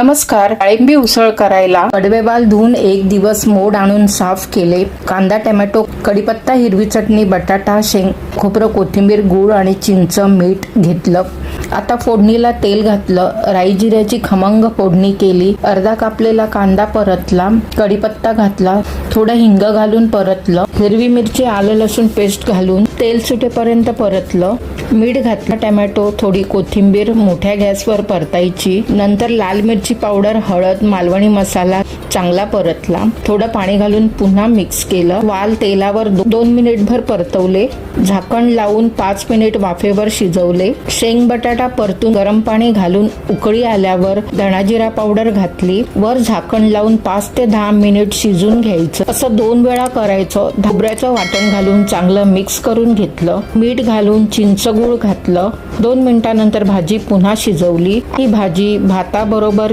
नमस्कार डाळिंबी उसळ करायला कडवेबाल धुवून एक दिवस मोड आणून साफ केले. कांदा टोमॅटो कडीपत्ता हिरवी चटणी बटाटा शेंग खोबरं कोथिंबीर गूळ आणि चिंच मीठ घेतलं. आता फोडणीला तेल घातलं. राई जिऱ्याची खमंग फोडणी केली. अर्धा कापलेला कांदा परतला. कडीपत्ता घातला. थोडं हिंग घालून परतलं. हिरवी मिरची आलं लसूण पेस्ट घालून तेल सुटेपर्यंत परतलं. मीठ घातलं. टोमॅटो थोडी कोथिंबीर मोठ्या गॅसवर परतायची. नंतर लाल मिरची मिरची पावडर हळद मालवणी मसाला चांगला परतला. थोडं पाणी घालून पुन्हा मिक्स केलं. वाल तेलावर दो- दोन मिनिटभर परतवले. झाकण लावून पाच मिनिट वाफेवर शिजवले. शेंग बटाटा परतून गरम पाणी घालून उकळी आल्यावर धणाजिरा पावडर घातली. वर झाकण लावून पाच ते दहा मिनिट शिजून घ्यायचं. असं दोन वेळा करायचं. ढोबऱ्याचं वाटण घालून चांगलं मिक्स करून घेतलं. मीठ घालून चिंचगूळ घातलं. दोन मिनिटानंतर भाजी पुन्हा शिजवली. ही भाजी भाताबरोबर